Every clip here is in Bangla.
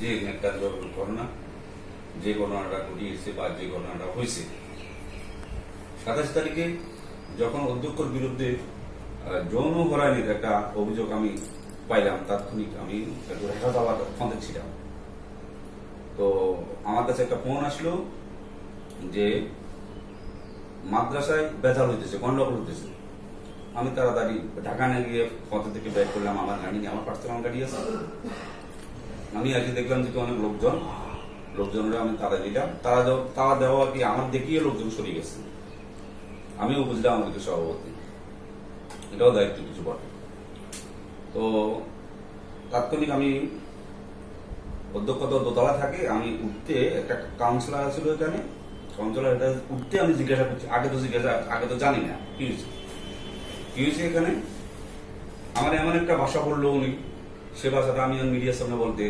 যে একটা ঘটনা, যে ঘটনাটা ঘটিয়েছে বা যে ঘটনাটা হয়েছে। সাতাশ তারিখে যখন অধ্যক্ষর বিরুদ্ধে যৌন হরানির একটা অভিযোগ আমি পাইলাম, তাৎক্ষণিক আমি একটু ফোনে ছিলাম। তো আমার কাছে একটা ফোন আসলো যে মাদ্রাসায় বেজাল হইতেছে, গন্ডগোল হইতেছে। আমি তাড়াতাড়ি ঢাকা নিয়ে গিয়ে পথ থেকে ব্যাক করলাম, আমার গাড়ি নিয়ে, আমার পার্সোনাল গাড়ি আছে। আমি আজকে দেখলাম যে অনেক লোকজন, লোকজনরা আমি তারা দিলাম। তারা তারা দেওয়া কি আমার দেখিয়ে লোকজন সরে গেছে? আমিও বুঝলাম আমাদেরকে সভাপতি। এটাও দায়িত্ব কিছু বটে। তো তাৎক্ষণিক আমি অধ্যক্ষ দোতলা থাকে, আমি উঠতে একটা কাউন্সিলার ছিল এখানে। কাউন্সিলর এটা উঠতে আমি জিজ্ঞাসা করছি, আগে তো জিজ্ঞাসা আগে তো জানি না, কি হয়েছে? কি হয়েছে এখানে? আমার এমন একটা ভাষা বলল উনি। সে ভাষাটা আমি মিডিয়ার সামনে বলতে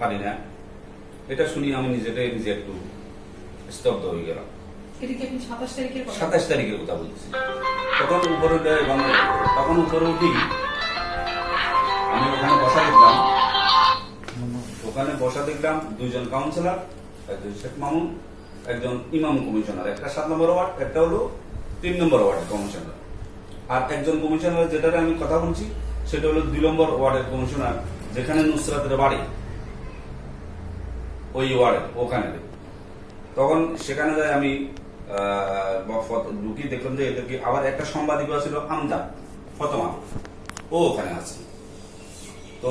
পারি না। এটা শুনি আমি নিজেটাই নিজে একটু স্তব্ধ হয়ে গেলাম। সাতাশ তারিখের কথা? বলছি। তখন উপরে তখন উপরে উঠি আমি ওখানে বসা দেখলাম। ওখানে বসা দেখলাম দুইজন কাউন্সিলর একজন শেখ মামুন একজন ইমাম কমিশনার। একটা সাত নম্বর ওয়ার্ড একটা হলো তিন নম্বর ওয়ার্ডের কমিশনার। আর একজন কমিশনার যেটার আমি কথা বলছি সেটা হলো দুই নম্বর ওয়ার্ডের কমিশনার, যেখানে নুসরাতের বাড়ি। ওই ওয়ার্ডে, ওখানে। তখন সেখানে যাই আমি ঢুকি, দেখলাম যে এদেরকে আবার একটা সাংবাদিক ছিল আমজাদ ফতমা। ও ওখানে আছে। তো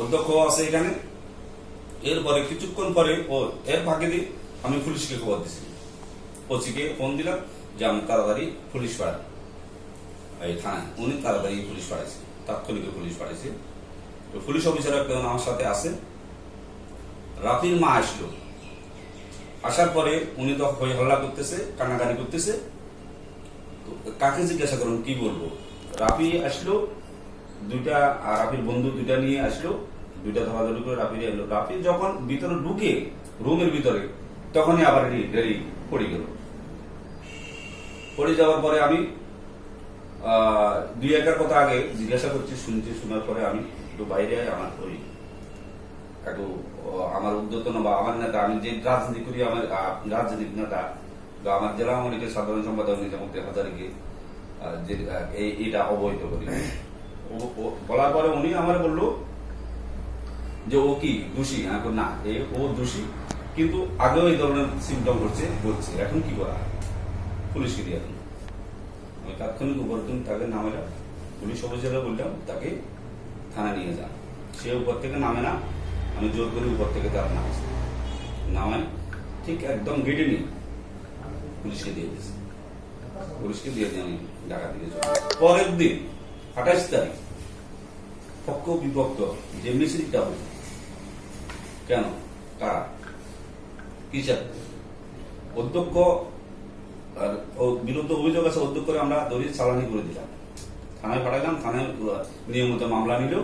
অধ্যক্ষ আছে এখানে। এরপরে কিছুক্ষণ পরে, ও, এর ফাঁকে দিয়ে আমি পুলিশকে খবর দিছি। ওসিকে ফোন দিলাম যে আমি তাড়াতাড়ি পুলিশ পাড়াই এই থানায়, উনি তাড়াতাড়ি পুলিশ পাঠাইছে। তাৎক্ষণিক পুলিশ পাঠাইছে তো পুলিশ অফিসার একজন আমার সাথে আছে। রাফির মা আসলো। আসার পরে উনি তো হই হল্লা করতেছে কান্নাকানি করতেছে। কাকে জিজ্ঞাসা করুন, কি বলব? রাফি আসলো, দুইটা রাফির বন্ধু দুইটা নিয়ে আসলো। দুইটা ধরাধরি করে রাফি এলো। রাফি যখন ভিতরে ঢুকে রুমের ভিতরে, তখনই আবার রেডি পড়ে গেল। পড়ে যাওয়ার পরে আমি দুই একার কথা আগে জিজ্ঞাসা করছি, শুনছি, শোনার পরে আমি একটু বাইরে আমার ওই একটু আমার উদ্যতন বা আমার নেতা, আমি যে রাজনীতি করি, আমার রাজনৈতিক নেতা, বা আমার জেলা আওয়ামী সাধারণ সম্পাদক নিজামুদ্দিন হাজারিকে যে এটা অবহিত করি। বলার পরে উনি আমার বলল যে ও কি দোষী? আমি না, এ, ও দোষী, কিন্তু আগেও এই ধরনের সিমটম করছে বলছে এখন কি করা? পুলিশকে দিয়ে এখন তাৎক্ষণিক উপরদিন তাকে নামে নামেলাম পুলিশ অফিসারে বললাম, তাকে থানা নিয়ে যান সে উপর থেকে নামে না, আমি জোর করে উপর থেকে তার নামছে নামাই ঠিক একদম গেটে নিয়ে পুলিশকে দিয়ে দিয়েছে। পুলিশকে দিয়ে দিয়ে আমি দিকে চলে আসি। পরের দিন, আঠাশ তারিখ, পক্ষ বিপক্ষ যে মিছিলটা হল কেন, কারা কিসের অধ্যক্ষ আর বিরুদ্ধে অভিযোগ আছে অধ্যক্ষরে আমরা দড়ি চালানি করে দিলাম। থানায় পাঠাইলাম, থানায় নিয়মিত মামলা নিল,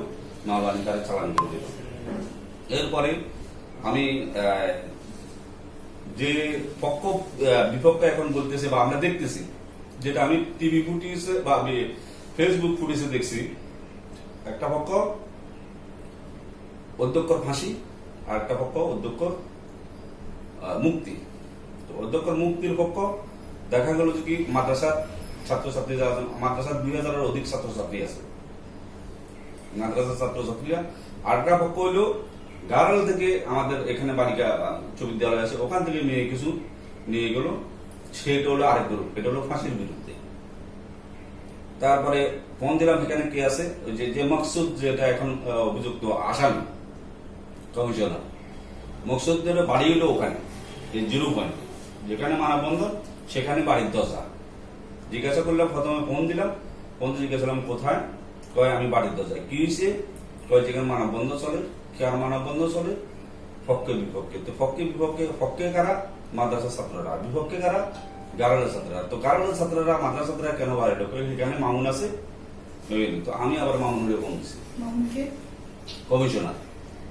মামলা নিয়ে তারা চালানি করে দিল। এরপরে আমি যে পক্ষ বিপক্ষ এখন বলতেছে বা আমরা দেখতেছি, যেটা আমি টিভি ফুটেজে বা ফেসবুক ফুটেজে দেখছি, একটা পক্ষ অধ্যক্ষর ফাঁসি আর একটা পক্ষ অধ্যক্ষর মুক্তি। তো অধ্যক্ষর মুক্তির পক্ষ দেখা গেল যে কি মাদ্রাসার ছাত্রছাত্রী যারা মাদ্রাসার দুই হাজারের অধিক ছাত্রছাত্রী আছে। মাদ্রাসার ছাত্রছাত্রীরা। আরেকটা পক্ষ হইল গারাল থেকে আমাদের এখানে বালিকা উচ্চ বিদ্যালয় আছে, ওখান থেকে মেয়ে কিছু নিয়ে গেল। সেটা হলো আরেক গ্রুপ, এটা হলো ফাঁসির বিরুদ্ধে। তারপরে ফোন দিলাম, এখানে কে আছে? ওই যে যে মকসুদ, যেটা এখন অভিযুক্ত আসামি, কমিশনার। মকসুদের বাড়ি হলো ওখানে জিরো পয়েন্ট যেখানে মানববন্ধন সেখানে বাড়ির দশা। জিজ্ঞাসা করলাম প্রথমে ফোন দিলাম। ফোন দিয়ে জিজ্ঞাসা করলাম কোথায়? কয় আমি বাড়ির দশায়। কি হয়েছে কয় যেখানে মানববন্ধন চলে খেয়ার মানববন্ধন চলে? পক্ষে বিপক্ষে তো পক্ষে বিপক্ষে পক্ষে কারা? মাদ্রাসার ছাত্ররা। বিপক্ষে কারা? গারলের ছাত্ররা। তো গারলের ছাত্ররা মাদ্রাসা ছাত্ররা কেন বাইরে ঢোকে? সেখানে মামুন আছে? তো আমি আবার মামুনের ফোন দিছি কমিশনার।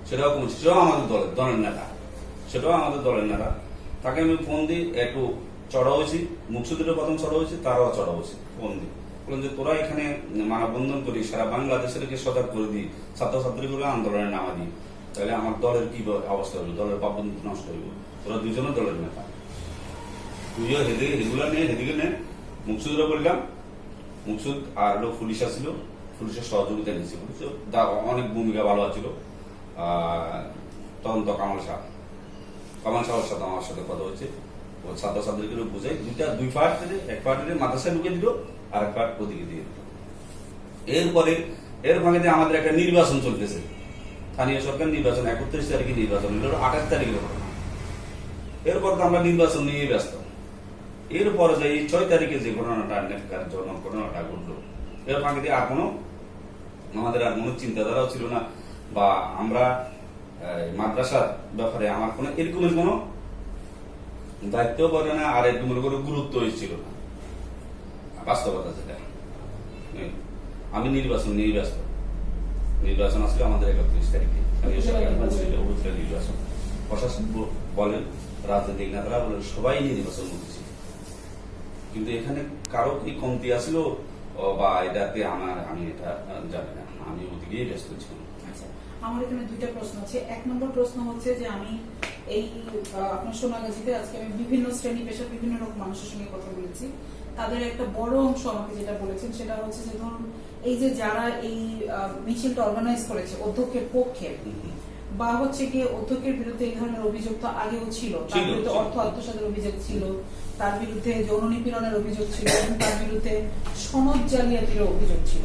সেটাও কমিশন সেটাও আমাদের দলের দলের নেতা। সেটাও আমাদের দলের নেতা। তাকে আমি ফোন দিই একটু চড়া হয়েছি মুকসুদের প্রথম চড়া তারাও চড়া হয়েছি ফোন দিই বললাম যে, তোরা এখানে মানববন্ধন করি সারা বাংলাদেশের সজাগ করে দিই ছাত্রছাত্রীগুলো আন্দোলনে নামা দিই তাহলে আমার দলের কি অবস্থা হইব দলের ভাববন্ধু নষ্ট হইব। তোরা দুজনে দলের নেতা। তুইও হেদিকে হেগুলা নিয়ে হেদিকে নে। মুকসুদরা বললাম, মুকসুদ আর হলো পুলিশ আসছিল পুলিশের সহযোগিতা নিয়েছে পুলিশ। অনেক ভূমিকা ভালো আছিল। তদন্ত কামাল শাহ, কামাল শাহের সাথে আমার সাথে কথা হচ্ছে ও ছাত্র ছাত্রীকে বুঝাই, দুইটা, দুই পার্ট এক মাদ্রাসায় ঢুকে দিল, আর এক পার্ট ওদিকে দিয়ে দিল। এরপরে, এর আমাদের একটা নির্বাচন চলতেছে। স্থানীয় সরকার নির্বাচন, একত্রিশ তারিখে নির্বাচন হলো, আঠাশ এরপর তো আমরা নির্বাচন নিয়ে ব্যস্ত। ছয় তারিখে যে ঘটনাটা নেটকার ঘটনাটা ঘটলো, এর ফাঁকে দিয়ে আর কোনো, আমাদের আর কোনো চিন্তাধারাও ছিল না, বা আমরা মাদ্রাসার ব্যাপারে আমার কোনো এরকমের কোনো দায়িত্ব করে না আর একটু মনে কোনো গুরুত্ব ছিল না। বাস্তবতা সেটা আমি নির্বাচন নিয়ে ব্যস্ত নির্বাচন আসলে আমাদের একত্রিশ তারিখে। নির্বাচন। প্রশাসন বলেন রাজনৈতিক নেতারা বলেন সবাই নির্বাচন করছে। কিন্তু এখানে কারও কি কমতি আসলো বা এটাতে আমার আমি এটা জানি না। আমি ওদিকেই ব্যস্ত ছিলাম। আমার এখানে দুইটা প্রশ্ন আছে। এক নম্বর প্রশ্ন হচ্ছে যে আমি এই আপনার সোনাগাছিতে আজকে আমি বিভিন্ন শ্রেণি পেশার বিভিন্ন রকম মানুষের সঙ্গে কথা বলেছি। তাদের একটা বড় অংশ আমাকে যেটা বলেছেন সেটা হচ্ছে যে ধরুন এই যে যারা এই মিছিলটা অর্গানাইজ করেছে অধ্যক্ষের পক্ষে বা হচ্ছে গিয়ে অধ্যক্ষের বিরুদ্ধে এই ধরনের অভিযোগ তো আগেও ছিল। তার বিরুদ্ধে অর্থ আত্মসাতের অভিযোগ ছিল তার বিরুদ্ধে যৌন নিপীড়নের অভিযোগ ছিল এবং তার বিরুদ্ধে সনদ জালিয়াতির অভিযোগ ছিল।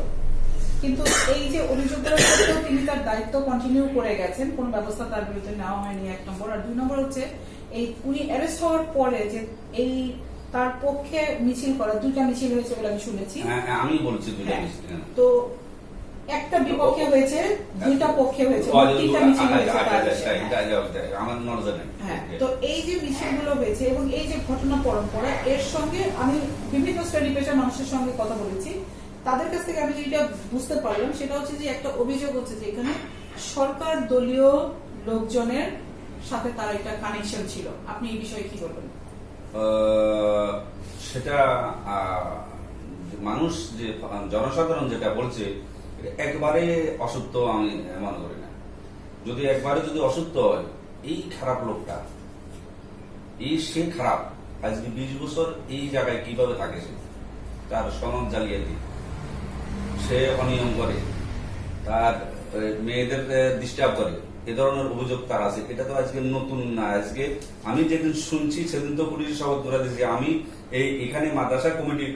কিন্তু এই যে অভিযোগগুলো সত্ত্বেও তিনি তার দায়িত্ব কন্টিনিউ করে গেছেন কোন ব্যবস্থা তার বিরুদ্ধে নেওয়া হয়নি এক নম্বর। আর দুই নম্বর হচ্ছে এই উনি অ্যারেস্ট হওয়ার পরে যে এই তার পক্ষে মিছিল করা দুইটা মিছিল হয়েছে বলে আমি শুনেছি। হ্যাঁ, হ্যাঁ, আমি বলছি হ্যাঁ। তো একটা বিপক্ষে হয়েছে দুইটা পক্ষে হয়েছে তিনটা আচ্ছা, মিছিল আচ্ছা, হয়েছে আচ্ছা, আচ্ছা, আমার নজর নেই। হ্যাঁ তো এই যে বিষয়গুলো হয়েছে এবং এই যে ঘটনা পরম্পরা এর সঙ্গে আমি বিভিন্ন শ্রেণি পেশার মানুষের সঙ্গে কথা বলেছি। তাদের কাছ থেকে আমি যেটা বুঝতে পারলাম সেটা হচ্ছে যে একটা অভিযোগ হচ্ছে যে এখানে সরকার দলীয় লোকজনের সাথে তার একটা কানেকশন ছিল। আপনি এই বিষয়ে কি বলবেন? সেটা মানুষ যে, জনসাধারণ যেটা বলছে একবারে অসত্য আমি মনে করি না। যদি একবারে যদি অসত্য হয়, এই খারাপ লোকটা, এই সে খারাপ, আজকে বিশ বছর এই জায়গায় কীভাবে থাকে সে? তার সনদ জালিয়াতি। সে অনিয়ম করে, তার মেয়েদের ডিস্টার্ব করে। এ ধরনের অভিযোগ তার আছে। এটা তো আজকে নতুন না। আজকে আমি যেদিন শুনছি, সেদিন তো পুলিশ শপথ করে দিয়েছি। আমি এই, এখানে মাদ্রাসা কমিটির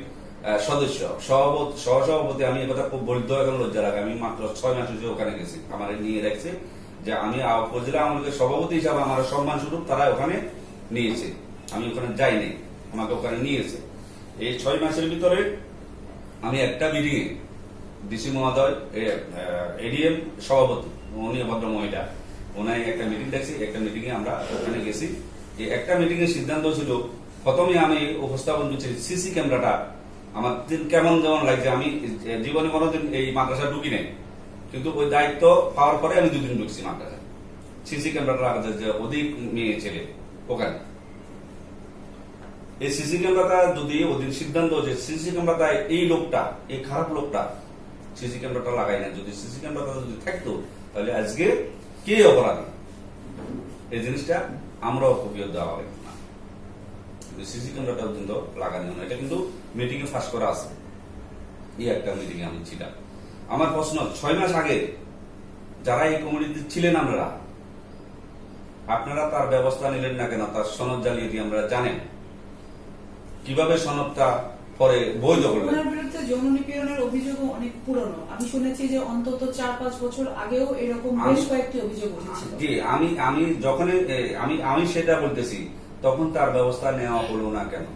সদস্য, সভাপতি, সহসভাপতি, আমি একথা খুব বৈধ এবং লজ্জা লাগে। আমি মাত্র ছয় মাস হচ্ছে ওখানে গেছি, আমার নিয়ে রাখছে যে আমি উপজেলা আমাদের সভাপতি হিসাবে আমার সম্মান স্বরূপ তারা ওখানে নিয়েছে। আমি ওখানে যাইনি, আমাকে ওখানে নিয়েছে। এই ছয় মাসের ভিতরে আমি একটা মিটিং এ ডিসি মহোদয় এডিএম সভাপতি, উনি ভদ্র মহিলা। ওনাই একটা মিটিং দেখছি, একটা মিটিং এ আমরা ওখানে গেছি। এই একটা মিটিং এর সিদ্ধান্ত ছিল, প্রথমে আমি উপস্থাপন করছি সিসি ক্যামেরাটা। আমার দিন কেমন যেমন লাগছে, আমি জীবনে কোনোদিন এই মাদ্রাসা ঢুকি নাই। কিন্তু ওই দায়িত্ব পাওয়ার পরে আমি দুদিন ঢুকছি মাদ্রাসা। সিসি ক্যামেরাটা রাখছে যে অধিক মেয়ে ছেলে, ওখানে। এই সিসি ক্যামেরাটা যদি ওদিন সিদ্ধান্ত হচ্ছে সিসি ক্যামেরাটা এই লোকটা, এই খারাপ লোকটা সিসি ক্যামেরাটা লাগাই না যদি সিসি ক্যামেরাটা যদি থাকতো, তাহলে আজকে কে অপরাধী? এই জিনিসটা আমরাও কপিও দেওয়া হবে না। সিসি ক্যামেরাটা কিন্তু লাগানো না। এটা কিন্তু মিটিং এ ফাঁস করা আছে। এই একটা মিটিং এ আমি ছিলাম। আমার প্রশ্ন, ছয় মাস আগে যারা এই কমিটিতে ছিলেন আমরা আপনারা তার ব্যবস্থা নিলেন না কেন? তার সনদ জ্বালিয়ে দিয়ে আমরা জানেন। কীভাবে সনদটা পরে বৈধ করলেন ওনার বিরুদ্ধে যৌন নিপীড়নের অভিযোগও অনেক পুরনো। আমি শুনেছি যে অন্তত চার পাঁচ বছর আগেও এরকম বেশ কয়েকটি অভিযোগ উঠেছিল। জি আমি আমি যখন আমি আমি সেটা বলতেছি তখন তার ব্যবস্থা নেওয়া হলো না কেন?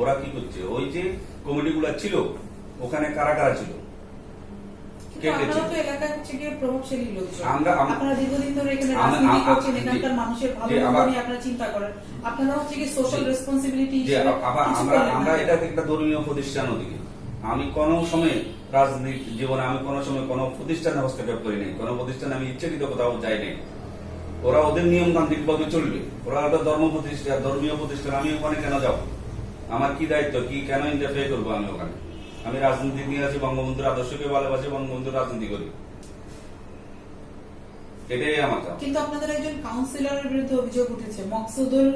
ওরা কি করছে? ওই যে কমিটিগুলো ছিল ওখানে কারা কারা ছিল? কে কে আপনারা ছিল? তো এলাকায় হচ্ছে গিয়ে প্রভাবশালী লোকজন। আমরা- আপনারা দীর্ঘদিন ধরে এখানে আমি- রাজনীতি করছেন এখানকার মানুষের ভালো জি, মন্দ আবার- নিয়ে আপনারা চিন্তা করেন। আপনারা হচ্ছে গিয়ে সোশ্যাল রেসপন্সিবিলিটি আমরা আমরা এটা একটা ধর্মীয় প্রতিষ্ঠান ওদিকে। আমি কোনো সময় রাজনীতি জীবনে আমি কোন সময় কোনো প্রতিষ্ঠানে হস্তক্ষেপ করি নাই। কোন প্রতিষ্ঠানে আমি ইচ্ছাকৃত কোথাও যাই নাই। ওরা ওদের নিয়মতান্ত্রিক ভাবে চলবে। ওরা একটা ধর্ম প্রতিষ্ঠান ধর্মীয় প্রতিষ্ঠান আমি ওখানে কেন যাব? আমার কি দায়িত্ব? কি কেন ইন্টারফেয়ার করব আমি ওখানে? আমি রাজনীতি নিয়ে আছি বঙ্গবন্ধুর আদর্শকে ভালোবাসি বঙ্গবন্ধুর রাজনীতি করি। এটাই আমার চাওয়া। কিন্তু আপনাদের একজন কাউন্সিলরের বিরুদ্ধে অভিযোগ উঠেছে মকসুদুল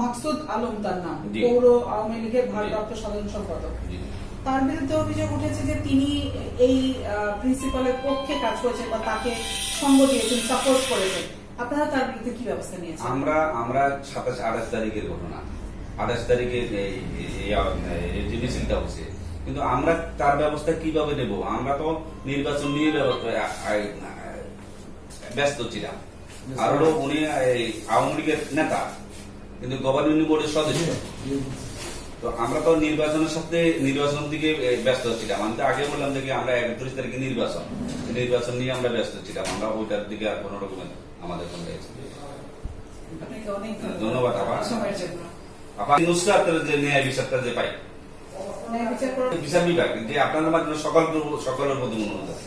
মাকসুদ আলম তার নাম পৌর আওয়ামী লীগের ভারপ্রাপ্ত সাধারণ সম্পাদক। তার বিরুদ্ধে অভিযোগ উঠেছে যে তিনি এই প্রিন্সিপালের পক্ষে কাজ করেছেন বা তাকে সঙ্গ দিয়েছেন সাপোর্ট করেছেন। আপনারা তার বিরুদ্ধে কি ব্যবস্থা নিয়েছেন? আমরা আমরা সাতাশ আঠাশ তারিখের ঘটনা। আঠাশ তারিখে মিছিলটা হচ্ছে। কিন্তু আমরা তার ব্যবস্থা কীভাবে নেব? আমরা তো নির্বাচন নিয়ে ব্যস্ত ছিলাম। আর হলো উনি আওয়ামী লীগের নেতা কিন্তু গভর্নিং বোর্ডের সদস্য। তো আমরা তো নির্বাচনের সাথে নির্বাচন দিকে ব্যস্ত ছিলাম। আমি তো আগে বললাম যে আমরা একত্রিশ তারিখে নির্বাচন। নির্বাচন নিয়ে আমরা ব্যস্ত ছিলাম। আমরা ওইটার দিকে আর কোনো রকমের আমাদের কোনো ধন্যবাদ, আপা। আপনার যে ন্যায় বিচারটা যে পাই? ন্যায় বিচার করার বিচার বিভাগ যে আপনাদের মাধ্যমে সকল সকলের মধ্যে আছে।